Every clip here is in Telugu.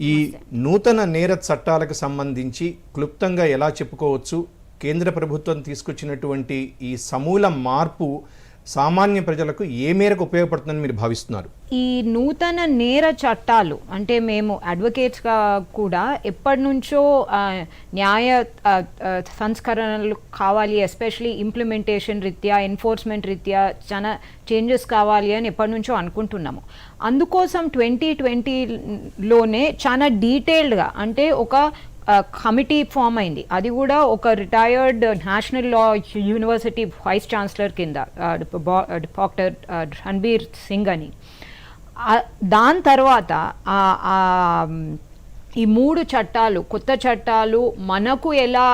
ఈ నూతన నేర చట్టాలకు సంబంధించి క్లుప్తంగా ఎలా చెప్పుకోవచ్చు? కేంద్ర ప్రభుత్వం తీసుకొచ్చినటువంటి ఈ సమూల మార్పు సామాన్య ప్రజలకు ఏ మేరకు ఉపయోగపడుతుందని మీరు భావిస్తున్నారు? ఈ నూతన నేర చట్టాలు అంటే మేము అడ్వకేట్స్గా కూడా ఎప్పటి నుంచో న్యాయ సంస్కరణలు కావాలి ఎస్పెషలీ ఇంప్లిమెంటేషన్ రీత్యా ఎన్ఫోర్స్మెంట్ రీత్యా చాలా చేంజెస్ కావాలి అని ఎప్పటి నుంచో అనుకుంటున్నాము. అందుకోసం ట్వంటీ ట్వంటీలోనే చాలా డీటెయిల్డ్గా అంటే ఒక కమిటీ ఫామ్ అయింది. అది కూడా ఒక retired national law university vice chancellor కింద డాక్టర్ రణబీర్ సింగ్ అని. దాని తర్వాత ఈ మూడు చట్టాలు కొత్త చట్టాలు మనకు ఎలా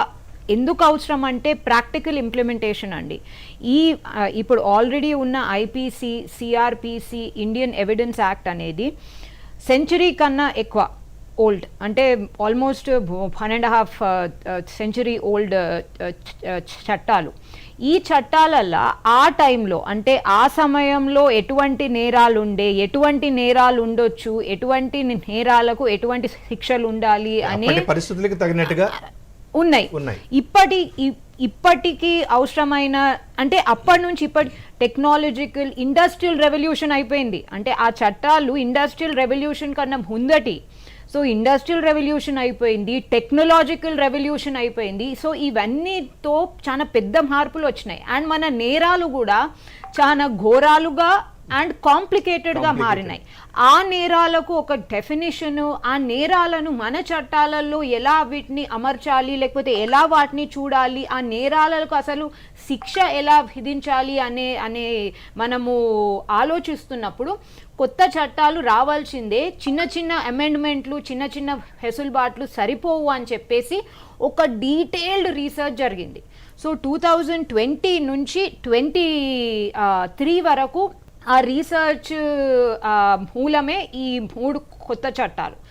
ఎందుకు అవసరం అంటే ప్రాక్టికల్ ఇంప్లిమెంటేషన్ అండి. ఈ ఇప్పుడు ఆల్రెడీ ఉన్న IPC CrPC Indian evidence act అనేది సెంచరీ కన్నా ఎక్కువ. ఓల్డ్ అంటే almost one and half century old చట్టాలు. ఈ చట్టాలల్లో ఆ టైంలో అంటే ఆ సమయంలో ఎటువంటి నేరాలు ఉండే ఎటువంటి నేరాలు ఉండొచ్చు ఎటువంటి నేరాలకు ఎటువంటి శిక్షలు ఉండాలి అనే పరిస్థితులకు తగినట్టుగా ఉన్నాయి. ఇప్పటి ఇప్పటికి అవసరమైన అంటే అప్పటి నుంచి ఇప్పటి టెక్నాలజికల్ ఇండస్ట్రియల్ రెవల్యూషన్ అయిపోయింది. అంటే ఆ చట్టాలు ఇండస్ట్రియల్ రెవల్యూషన్ కన్నా ముందటి సో ఇండస్ట్రియల్ రెవల్యూషన్ అయిపోయింది టెక్నాలజికల్ రెవల్యూషన్ అయిపోయింది. సో ఇవన్నీతో చాలా పెద్ద మార్పులు వచ్చినాయి. అండ్ మన నేరాలు కూడా చాలా ఘోరాలుగా అండ్ కాంప్లికేటెడ్గా మారినాయి. ఆ నేరాలకు ఒక డెఫినేషన్ ఆ నేరాలను మన చట్టాలలో ఎలా వీటిని అమర్చాలి లేకపోతే ఎలా వాటిని చూడాలి ఆ నేరాలకు అసలు శిక్ష ఎలా విధించాలి అనే అనే మనము ఆలోచిస్తున్నప్పుడు కొత్త చట్టాలు రావాల్సిందే. చిన్న చిన్న అమెండ్మెంట్లు చిన్న చిన్న వెసులుబాట్లు సరిపోవు అని చెప్పేసి ఒక డీటెయిల్డ్ రీసెర్చ్ జరిగింది. సో టూ థౌజండ్ ట్వంటీ నుంచి ట్వంటీ త్రీ వరకు ఆ రీసెర్చ్ మూలమే ఈ మూడు కొత్త చట్టాలు.